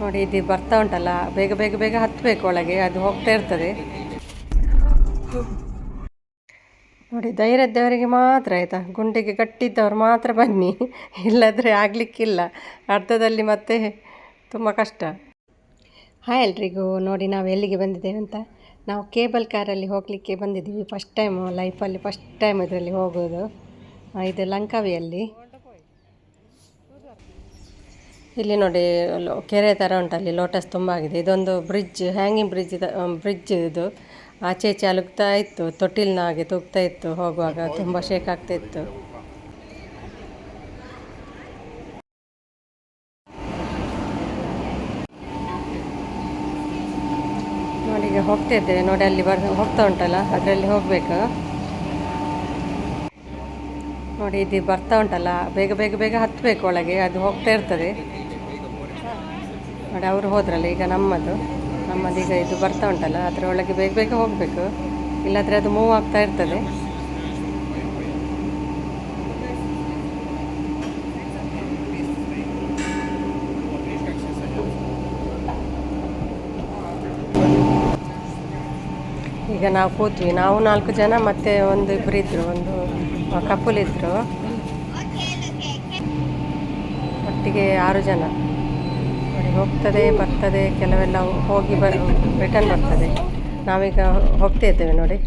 ನೋಡಿ, ಇದು ಬರ್ತಾ ಉಂಟಲ್ಲ, ಬೇಗ ಬೇಗ ಬೇಗ ಹತ್ತಬೇಕು ಒಳಗೆ, ಅದು ಹೋಗ್ತಾ ಇರ್ತದೆ. ನೋಡಿ, ಧೈರ್ಯದವರಿಗೆ ಮಾತ್ರ ಆಯಿತಾ? ಗುಂಡಿಗೆ ಕಟ್ಟಿದ್ದವರು ಮಾತ್ರ ಬನ್ನಿ. ಇಲ್ಲದ್ರೆ ಆಗಲಿಕ್ಕಿಲ್ಲ. ಅರ್ಧದಲ್ಲಿ ಮತ್ತೆ ತುಂಬ ಕಷ್ಟ. ಹಾಯ್ ಎಲ್ರಿಗೂ. ನೋಡಿ, ನಾವು ಎಲ್ಲಿಗೆ ಬಂದಿದ್ದೇವೆ ಅಂತ? ನಾವು ಕೇಬಲ್ ಕಾರಲ್ಲಿ ಹೋಗಲಿಕ್ಕೆ ಬಂದಿದ್ದೀವಿ. ಫಸ್ಟ್ ಟೈಮು ಲೈಫಲ್ಲಿ ಫಸ್ಟ್ ಟೈಮ್ ಇದರಲ್ಲಿ ಹೋಗೋದು. ಇದು ಲಂಕಾವಿಯಲ್ಲಿ. ಇಲ್ಲಿ ನೋಡಿ ಕೆರೆ ಥರ ಉಂಟಲ್ಲಿ ಲೋಟಸ್ ತುಂಬ ಆಗಿದೆ. ಇದೊಂದು ಬ್ರಿಡ್ಜ್ ಹ್ಯಾಂಗಿಂಗ್ ಬ್ರಿಡ್ಜ್ ಬ್ರಿಡ್ಜ್ ಇದು. ಆಚೆ ಈಚೆ ಅಲುಗ್ತಾ ಇತ್ತು, ತೊಟ್ಟಿಲಿನ ಹಾಗೆ ತೂಗ್ತಾ ಇತ್ತು ಹೋಗುವಾಗ, ತುಂಬ ಶೇಕ್ ಆಗ್ತಾ ಇತ್ತು. ನೋಡಿ, ಈಗ ಹೋಗ್ತಾ ಇದ್ದೇವೆ. ನೋಡಿ, ಅಲ್ಲಿ ಬರ್, ಹೋಗ್ತಾ ಉಂಟಲ್ಲ, ಅದರಲ್ಲಿ ಹೋಗಬೇಕು. ನೋಡಿ, ಇದು ಬರ್ತಾ ಉಂಟಲ್ಲ, ಬೇಗ ಬೇಗ ಬೇಗ ಹತ್ತಬೇಕು ಒಳಗೆ, ಅದು ಹೋಗ್ತಾ ಇರ್ತದೆ. ನೋಡಿ, ಅವರು ಹೋದ್ರಲ್ಲ, ಈಗ ನಮ್ಮದು. ನಮ್ಮದು ಈಗ ಇದು ಬರ್ತಾ ಉಂಟಲ್ಲ ಅದರ ಒಳಗೆ ಬೇಗ ಬೇಗ ಹೋಗಬೇಕು. ಇಲ್ಲಾಂದರೆ ಅದು ಮೂವ್ ಆಗ್ತಾ ಇರ್ತದೆ. ಈಗ ನಾವು ಕೂತ್ವಿ ನಾವು ನಾಲ್ಕು ಜನ, ಮತ್ತೆ ಒಂದು ಇಬ್ಬರು ಇದ್ರು, ಒಂದು ಕಪಲ್ ಇದ್ರು. ಒಟ್ಟಿಗೆ ಆರು ಜನ. ನೋಡಿ ಹೋಗ್ತದೆ ಬರ್ತದೆ ಕೆಲವೆಲ್ಲ ಹೋಗಿ ಬ ರಿಟರ್ನ್ ಬರ್ತದೆ. ನಾವೀಗ ಹೋಗ್ತಾ ಇದ್ದೇವೆ ನೋಡಿ.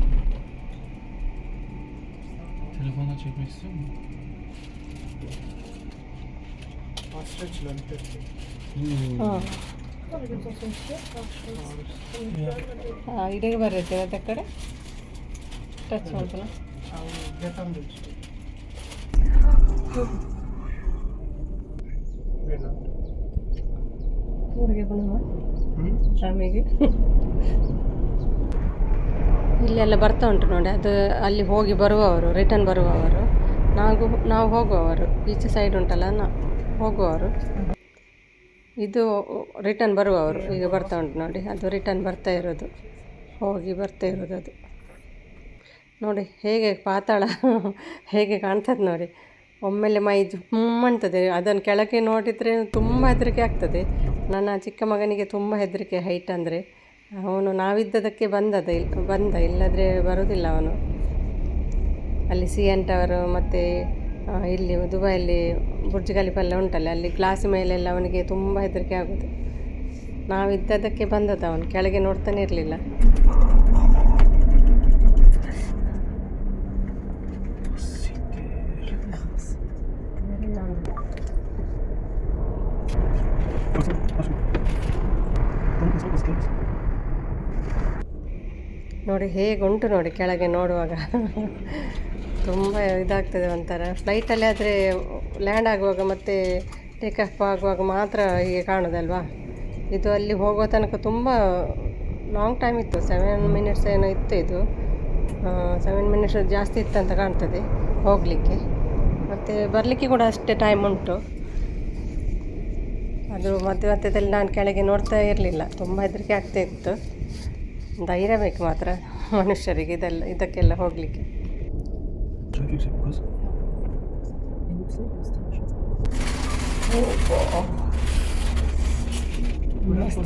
ಇಡೀ ಬರುತ್ತೆ ಮತ್ತೆ ಕಡೆ? ಟಚ್ ಮಾಡ್ತಾನ ಗುಣಮ ಇಲ್ಲೆಲ್ಲ ಬರ್ತಾ ಉಂಟು ನೋಡಿ ಅದು ಅಲ್ಲಿ ಹೋಗಿ ಬರುವವರು ರಿಟರ್ನ್ ಬರುವವರು ನಾವು ನಾವು ಹೋಗುವವರು ಈಚೆ ಸೈಡ್ ಉಂಟಲ್ಲ ನಾ ಹೋಗುವವರು. ಇದು ರಿಟರ್ನ್ ಬರುವವರು ಈಗ ಬರ್ತಾ ಉಂಟು ನೋಡಿ ಅದು ರಿಟರ್ನ್ ಬರ್ತಾ ಇರೋದು ಹೋಗಿ ಬರ್ತಾ ಇರೋದು ಅದು. ನೋಡಿ ಹೇಗೆ ಪಾತಾಳ ಹೇಗೆ ಕಾಣ್ತದೆ ನೋಡಿ. ಒಮ್ಮೆಲೆ ಮೈ ಜುಮ್ಮಂತದೆ ಅದನ್ನು ಕೆಳಗೆ ನೋಡಿದರೆ ತುಂಬ ಹೆದರಿಕೆ ಆಗ್ತದೆ. ನನ್ನ ಚಿಕ್ಕ ಮಗನಿಗೆ ತುಂಬ ಹೆದರಿಕೆ ಹೈಟ್ ಅಂದರೆ. ಅವನು ನಾವಿದ್ದದಕ್ಕೆ ಬಂದದ ಇಲ್, ಬಂದ, ಇಲ್ಲದ್ರೆ ಬರೋದಿಲ್ಲ ಅವನು. ಅಲ್ಲಿ ಸಿ ಎನ್ ಟವರು ಮತ್ತು ಇಲ್ಲಿ ದುಬೈಯಲ್ಲಿ ಬುರ್ಜ್ ಖಲೀಫೆಲ್ಲ ಉಂಟಲ್ಲ, ಅಲ್ಲಿ ಗ್ಲಾಸ್ ಮೇಲೆಲ್ಲ ಅವನಿಗೆ ತುಂಬ ಹೆದರಿಕೆ ಆಗೋದು. ನಾವಿದ್ದದಕ್ಕೆ ಬಂದದ ಅವನು, ಕೆಳಗೆ ನೋಡ್ತಾನೆ ಇರಲಿಲ್ಲ. ನೋಡಿ ಹೇಗೆ ಉಂಟು ನೋಡಿ ಕೆಳಗೆ ನೋಡುವಾಗ. ತುಂಬ ಇದಾಗ್ತದೆ ಒಂಥರ. ಫ್ಲೈಟಲ್ಲಿ ಆದರೆ ಲ್ಯಾಂಡ್ ಆಗುವಾಗ ಮತ್ತು ಟೇಕ್ ಆಫ್ ಆಗುವಾಗ ಮಾತ್ರ ಹೀಗೆ ಕಾಣೋದಲ್ವಾ? ಇದು ಅಲ್ಲಿ ಹೋಗೋ ತನಕ ತುಂಬ ಲಾಂಗ್ ಟೈಮ್ ಇತ್ತು. ಸೆವೆನ್ ಮಿನಿಟ್ಸ್ ಏನೋ ಇತ್ತು ಇದು. ಸೆವೆನ್ ಮಿನಿಟ್ಸ್ ಜಾಸ್ತಿ ಇತ್ತಂತ ಕಾಣ್ತದೆ ಹೋಗಲಿಕ್ಕೆ. ಮತ್ತು ಬರಲಿಕ್ಕೆ ಕೂಡ ಅಷ್ಟೇ ಟೈಮ್ ಉಂಟು. ಅದು ಮಧ್ಯ ಮಧ್ಯದಲ್ಲಿ ನಾನು ಕೆಳಗೆ ನೋಡ್ತಾ ಇರಲಿಲ್ಲ. ತುಂಬ ಹೆದರಿಕೆ ಆಗ್ತಾ ಇತ್ತು. ಧೈರ್ಯ ಬೇಕು ಮಾತ್ರ ಮನುಷ್ಯರಿಗೆ ಇದೆಲ್ಲ ಇದಕ್ಕೆಲ್ಲ ಹೋಗಲಿಕ್ಕೆ. ಮಸ್ತ್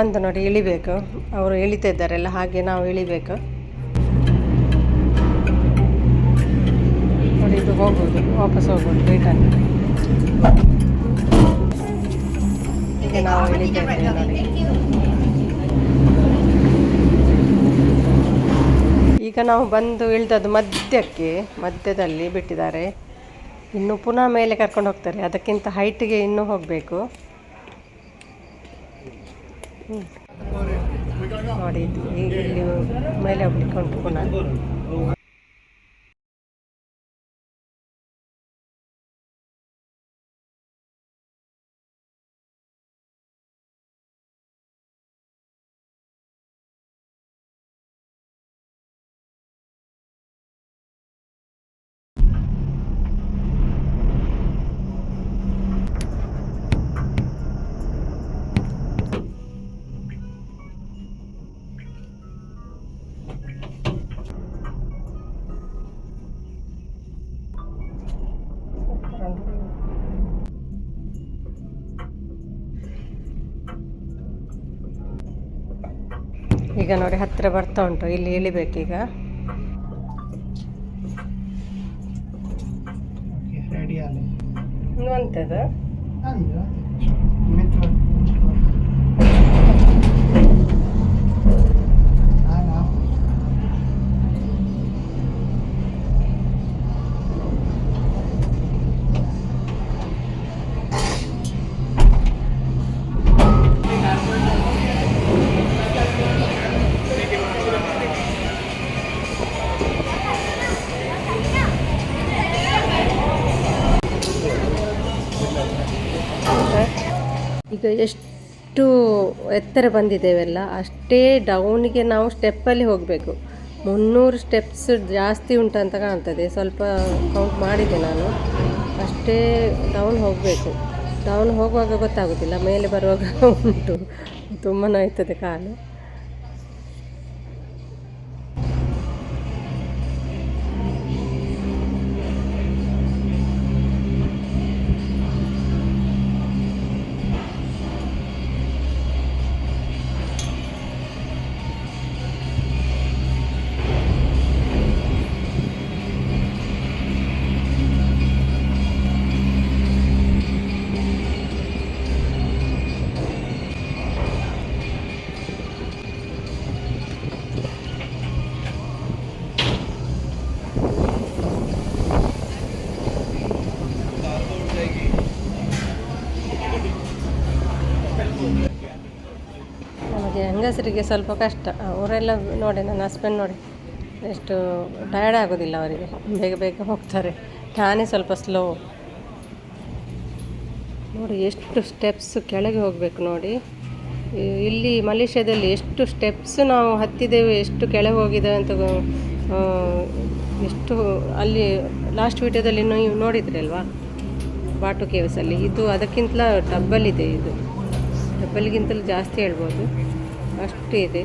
ಬಂದು ನೋಡಿ ಇಳಿಬೇಕು. ಅವರು ಇಳಿತಾ ಇದ್ದಾರೆಲ್ಲ ಹಾಗೆ ನಾವು ಇಳಿಬೇಕು. ನೋಡಿ, ಇದು ಹೋಗ್ಬೋದು, ವಾಪಸ್ ಹೋಗ್ಬೋದು ರಿಟರ್ನ್ ಈಗ ನಾವು ಈಗ ನಾವು ಬಂದು ಇಳಿದದ್ದು ಮಧ್ಯಕ್ಕೆ, ಮಧ್ಯದಲ್ಲಿ ಬಿಟ್ಟಿದ್ದಾರೆ. ಇನ್ನು ಪುನಃ ಮೇಲೆ ಕರ್ಕೊಂಡು ಹೋಗ್ತಾರೆ. ಅದಕ್ಕಿಂತ ಹೈಟಿಗೆ ಇನ್ನೂ ಹೋಗಬೇಕು. ನೋಡಿ ಇಲ್ಲಿ ಮೇಲೆ ಹೋಗ್ಲಿಕ್ಕೆ ಉಂಟು ಪುನಃ ಈಗ ನೋಡಿ ಹತ್ತಿರ ಬರ್ತಾ ಉಂಟು. ಇಲ್ಲಿ ಇಳಿಬೇಕೀಗ Oke, ಈಗ ಎಷ್ಟು ಎತ್ತರ ಬಂದಿದ್ದೇವೆಲ್ಲ, ಅಷ್ಟೇ ಡೌನಿಗೆ ನಾವು ಸ್ಟೆಪ್ಪಲ್ಲಿ ಹೋಗಬೇಕು. ಮುನ್ನೂರು ಸ್ಟೆಪ್ಸ್ ಜಾಸ್ತಿ ಉಂಟಂತ ಕಾಣ್ತದೆ, ಸ್ವಲ್ಪ ಕೌಂಟ್ ಮಾಡಿದೆ ನಾನು. ಅಷ್ಟೇ ಡೌನ್ ಹೋಗಬೇಕು. ಡೌನ್ ಹೋಗುವಾಗ ಗೊತ್ತಾಗೋದಿಲ್ಲ, ಮೇಲೆ ಬರುವಾಗ ಉಂಟು. ತುಂಬ ನೋಯ್ತದೆ ಕಾಲು. ಹೆಂಗಸರಿಗೆ ಸ್ವಲ್ಪ ಕಷ್ಟ. ಅವರೆಲ್ಲ ನೋಡಿ, ನನ್ನ ಹಸ್ಬೆಂಡ್ ನೋಡಿ, ಎಷ್ಟು ಟಯರ್ಡ್ ಆಗೋದಿಲ್ಲ ಅವರಿಗೆ. ಬೇಗ ಬೇಗ ಹೋಗ್ತಾರೆ. ತಾನೇ ಸ್ವಲ್ಪ ಸ್ಲೋ ನೋಡಿ, ಎಷ್ಟು ಸ್ಟೆಪ್ಸ್ ಕೆಳಗೆ ಹೋಗಬೇಕು ನೋಡಿ. ಇಲ್ಲಿ ಮಲೇಷ್ಯಾದಲ್ಲಿ ಎಷ್ಟು ಸ್ಟೆಪ್ಸ್ ನಾವು ಹತ್ತಿದ್ದೇವೆ, ಎಷ್ಟು ಕೆಳಗೆ ಹೋಗಿದ್ದೇವೆ ಅಂತ ಎಷ್ಟು ಅಲ್ಲಿ ಲಾಸ್ಟ್ ವೀಡಿಯೋದಲ್ಲಿ ನೀವು ನೋಡಿದ್ರಲ್ವಾ ಬಾಟು ಕೇವ್ಸಲ್ಲಿ ಇದು ಅದಕ್ಕಿಂತಲ ಡಬ್ಬಲ್ ಇದೆ ಇದು. ಡಬ್ಬಲ್ಗಿಂತಲೂ ಜಾಸ್ತಿ ಹೇಳ್ಬೋದು. ಅಷ್ಟು ಇದೆ.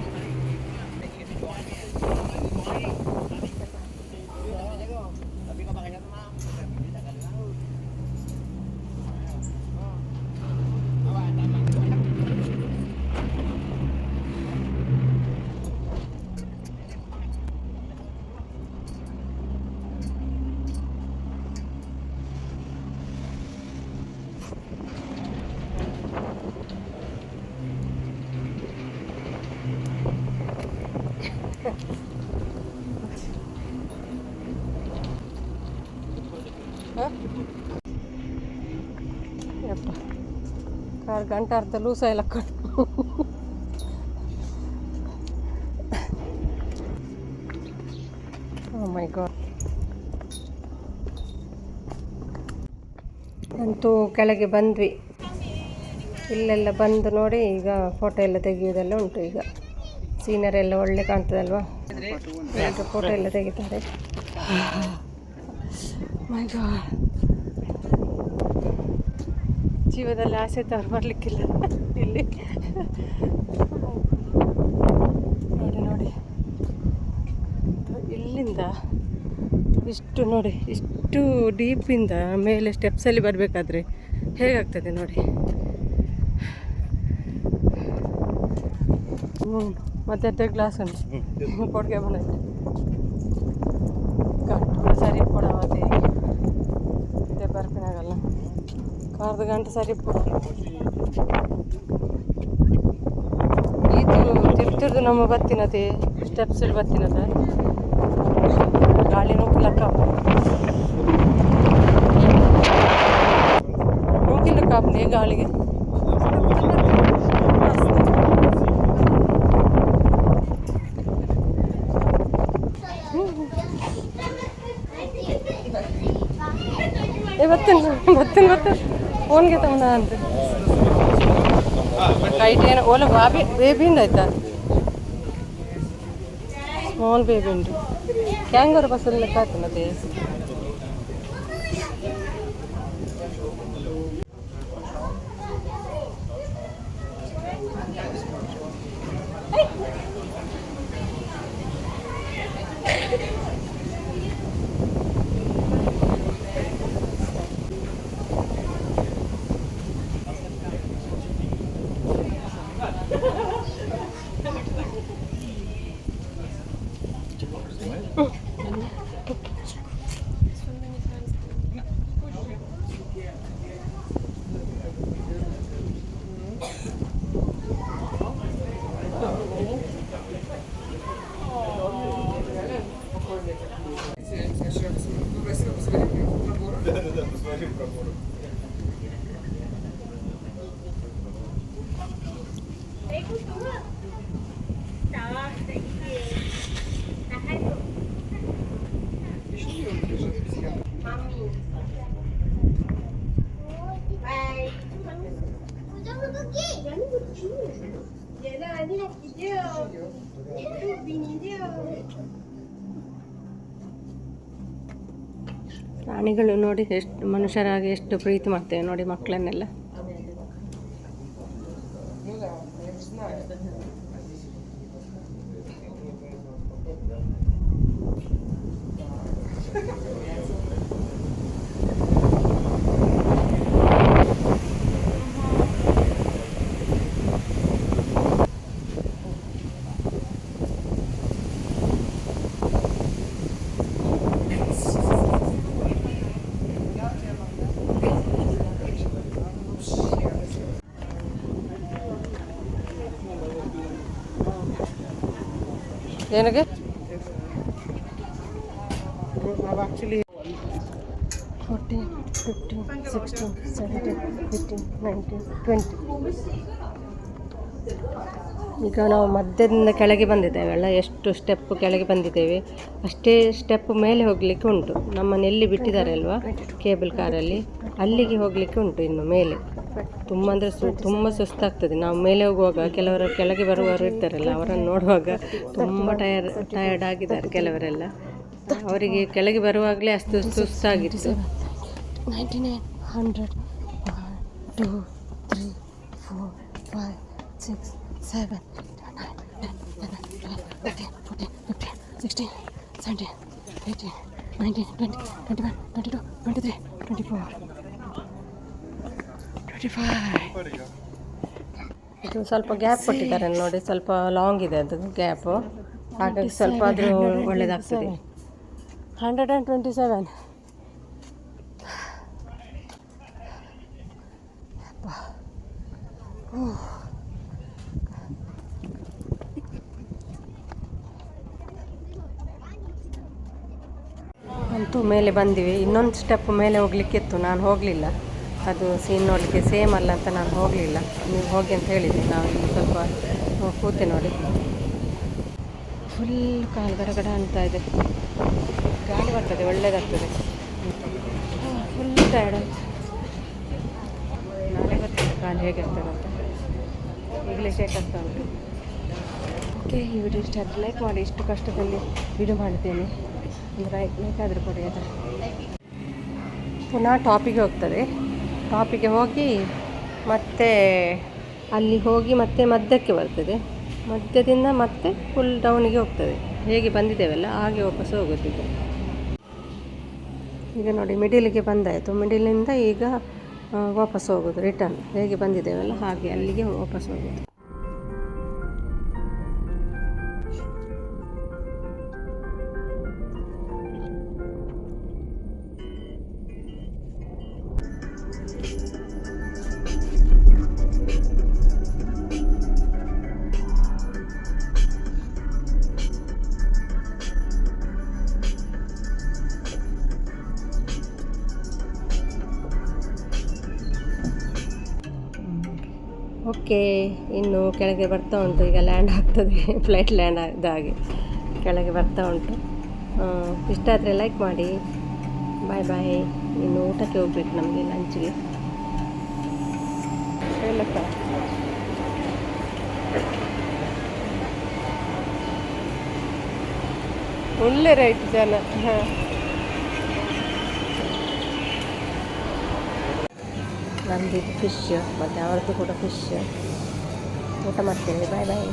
ಯಪ್ಪ ಕಾರ್ ಗಂಟೆ ಅರ್ಧ ಲೂಸ ಇಲ್ಲ ಓ ಮೈ ಗಾಡ್ ಅಂತೂ ಕೆಳಗೆ ಬಂದ್ವಿ. ಇಲ್ಲೆಲ್ಲ ಬಂದು ನೋಡಿ ಈಗ ಫೋಟೋ ಎಲ್ಲ ತೆಗೆಯೋದೆಲ್ಲ ಉಂಟು ಈಗ. ಸೀನರಿ ಎಲ್ಲ ಒಳ್ಳೆ ಕಾಣ್ತದಲ್ವಾ? ಫೋಟೋ ಎಲ್ಲ ತೆಗಿತಾರೆ. ಜೀವದಲ್ಲಿ ಆಸೆ ತವ್ರು ಬರಲಿಕ್ಕಿಲ್ಲ ಇಲ್ಲಿ. ನೋಡಿ ನೋಡಿ. ಇಲ್ಲಿಂದ ಇಷ್ಟು ನೋಡಿ ಇಷ್ಟು ಡೀಪಿಂದ ಮೇಲೆ ಸ್ಟೆಪ್ಸಲ್ಲಿ ಬರಬೇಕಾದ್ರೆ ಹೇಗಾಗ್ತದೆ ನೋಡಿ? ಹ್ಞೂ ಮತ್ತೆ ಗ್ಲಾಸ್ ಉಂಟು. ಕೊಡುಗೆ ಬಂದೈತೆ ಗಂಟು ಸರಿ ಕೊಡ ಮತ್ತೆ ಇದೆ ಬರ್ಪಿನಾಗಲ್ಲ ಕಾರ್ದ ಗಂಟೆ ಸರಿ ಕೊಡ ಇದು ತಿರ್ತಿರ್ದು ನಮ್ಮ ಬತ್ತಿನತೆ ಸ್ಟೆಪ್ಸಲ್ಲಿ ಬತ್ತಿನದ ಗಾಳಿ ನುಗ್ಲಕ್ಕ ನುಗ್ಗಿಲ್ಲ ಕಾಪ್ನೆ ಗಾಳಿಗೆ. ಬರ್ತೀನಿ ಮತ್ತೆ ಬರ್ತೀನಿ. ಫೋನ್ಗೆ ತಗೊಂಡ ಅಂತ. ಟೈಟ್ ಏನೋ? ಓಲ ಬಾಬಿ ಬೇಬಿ ಉಂಡು ಆಯ್ತಾ? ಸ್ಮಾಲ್ ಬೇಬಿ ಉಂಟು. ಕ್ಯಾಂಗರ್ ಬಸ್ಸಲ್ಲಿ ಲೆಕ್ಕ ಆಯ್ತು ಮತ್ತೆ. ಪ್ರಾಣಿಗಳು ನೋಡಿ ಎಷ್ಟು ಮನುಷ್ಯರಾಗಿ ಎಷ್ಟು ಪ್ರೀತಿ ಮಾಡ್ತೇವೆ ನೋಡಿ ಮಕ್ಕಳನ್ನೆಲ್ಲ. Actually fourteen fifteen sixteen seventeen fifteen nineteen twenty ಈಗ ನಾವು ಮಧ್ಯದಿಂದ ಕೆಳಗೆ ಬಂದಿದ್ದೇವೆಲ್ಲ ಎಷ್ಟು ಸ್ಟೆಪ್ ಕೆಳಗೆ ಬಂದಿದ್ದೇವೆ. ಅಷ್ಟೇ ಸ್ಟೆಪ್ ಮೇಲೆ ಹೋಗಲಿಕ್ಕೆ ಉಂಟು. ನಮ್ಮನ್ನು ಎಲ್ಲಿ ಬಿಟ್ಟಿದ್ದಾರೆ ಅಲ್ವಾ? ಕೇಬಲ್ ಕಾರಲ್ಲಿ ಅಲ್ಲಿಗೆ ಹೋಗಲಿಕ್ಕೆ ಉಂಟು ಇನ್ನು ಮೇಲೆ. ತುಂಬ ಅಂದರೆ ಸು ತುಂಬ ಸುಸ್ತಾಗ್ತದೆ. ನಾವು ಮೇಲೆ ಹೋಗುವಾಗ ಕೆಲವರು ಕೆಳಗೆ ಬರುವವರು ಇರ್ತಾರಲ್ಲ, ಅವರನ್ನು ನೋಡುವಾಗ ತುಂಬ ಟಯರ್ ಟಯರ್ಡ್ ಆಗಿದ್ದಾರೆ ಕೆಲವರೆಲ್ಲ. ಅವರಿಗೆ ಕೆಳಗೆ ಬರುವಾಗಲೇ ಅಷ್ಟು ಸುಸ್ತಾಗಿತ್ತು. Ninety nine hundred two three four five six seven sixteen seventeen eighteen nineteen twenty twenty one twenty two twenty three twenty four ಇದು ಸ್ವಲ್ಪ ಗ್ಯಾಪ್ ಕೊಟ್ಟಿದ್ದಾರೆ ನೋಡಿ ಸ್ವಲ್ಪ ಲಾಂಗ್ ಇದೆ ಅದು ಗ್ಯಾಪು ಹಾಗಾಗಿ ಸ್ವಲ್ಪ ಆದರೂ ಒಳ್ಳೆಯದಾಗ್ತದೆ ಹಂಡ್ರೆಡ್ ಆ್ಯಂಡ್ ಟ್ವೆಂಟಿ ಸೆವೆನ್ ಅಂತೂ ಮೇಲೆ ಬಂದಿವಿ. ಇನ್ನೊಂದು ಸ್ಟೆಪ್ ಮೇಲೆ ಹೋಗ್ಲಿಕ್ಕಿತ್ತು. ನಾನು ಹೋಗಲಿಲ್ಲ. ಅದು ಸೀನ್ ನೋಡಲಿಕ್ಕೆ ಸೇಮ್ ಅಲ್ಲ ಅಂತ ನಾನು ಹೋಗಲಿಲ್ಲ. ನೀವು ಹೋಗಿ ಅಂತ ಹೇಳಿದ್ದೆ. ನಾವು ಸ್ವಲ್ಪ ಕೂತೆ ನೋಡಿ. ಫುಲ್ ಕಾಲು ಗಡಗಡ ಅಂತ ಇದೆ. ಗಾಳಿ ಬರ್ತದೆ, ಒಳ್ಳೇದಾಗ್ತದೆ. ಫುಲ್ ಟಯರ್ಡ್ ನಾಳೆ ಬರ್ತದೆ ಕಾಲು ಹೇಗೆ ಅಂತ. ಈಗಲೇ ಶೇಕ್ ಆಗ್ತಾ ಉಂಟು. ಓಕೆ ಈ ವಿಡಿಯೋ ಇಷ್ಟ ಆದರೆ ಲೈಕ್ ಮಾಡಿ. ಇಷ್ಟು ಕಷ್ಟದಲ್ಲಿ ವಿಡಿಯೋ ಮಾಡಿದ್ದೇನೆ ಅಂದರೆ ಲೈಕ್ ಆದರೂ ಕೊಡಿ ಅದ ಪುನಃ ಟಾಪಿಗೆ ಹೋಗ್ತದೆ ಟಾಪಿಗೆ ಹೋಗಿ ಮತ್ತೆ ಅಲ್ಲಿ ಹೋಗಿ ಮತ್ತೆ ಮಧ್ಯಕ್ಕೆ ಬರ್ತದೆ. ಮಧ್ಯದಿಂದ ಮತ್ತೆ ಫುಲ್ ಡೌನಿಗೆ ಹೋಗ್ತದೆ. ಹೇಗೆ ಬಂದಿದ್ದೇವಲ್ಲ ಹಾಗೆ ವಾಪಸ್ ಹೋಗುತ್ತಿದ್ದೆ ಈಗ ನೋಡಿ ಮಿಡಿಲಿಗೆ ಬಂದಾಯಿತು. ಮಿಡಿಲಿಂದ ಈಗ ವಾಪಸ್ ಹೋಗೋದು ರಿಟರ್ನ್ ಹೇಗೆ ಬಂದಿದ್ದೇವಲ್ಲ ಹಾಗೆ ಅಲ್ಲಿಗೆ ವಾಪಸ್ ಹೋಗೋದು. ಓಕೆ ಇನ್ನು ಕೆಳಗೆ ಬರ್ತಾ ಉಂಟು, ಈಗ ಲ್ಯಾಂಡ್ ಆಗ್ತದೆ ಫ್ಲೈಟ್ ಲ್ಯಾಂಡ್ ಆದ ಹಾಗೆ ಕೆಳಗೆ ಬರ್ತಾ ಉಂಟು. ಇಷ್ಟ ಆದರೆ ಲೈಕ್ ಮಾಡಿ. ಬಾಯ್ ಬಾಯ್ ಇನ್ನು ಊಟಕ್ಕೆ ಹೋಗ್ಬೇಕು ನಮಗೆ ಲಂಚ್ಗೆ ಒಳ್ಳೆ ರೈಟ್ ಜನ. ಹಾಂ. ನಮ್ಮದು ಫಿಶ್ ಮತ್ತು ಅವ್ರದ್ದು ಕೂಡ ಫಿಶ್ ಊಟ ಮಾಡ್ತೇವೆ ಬಾಯ್ ಬಾಯ್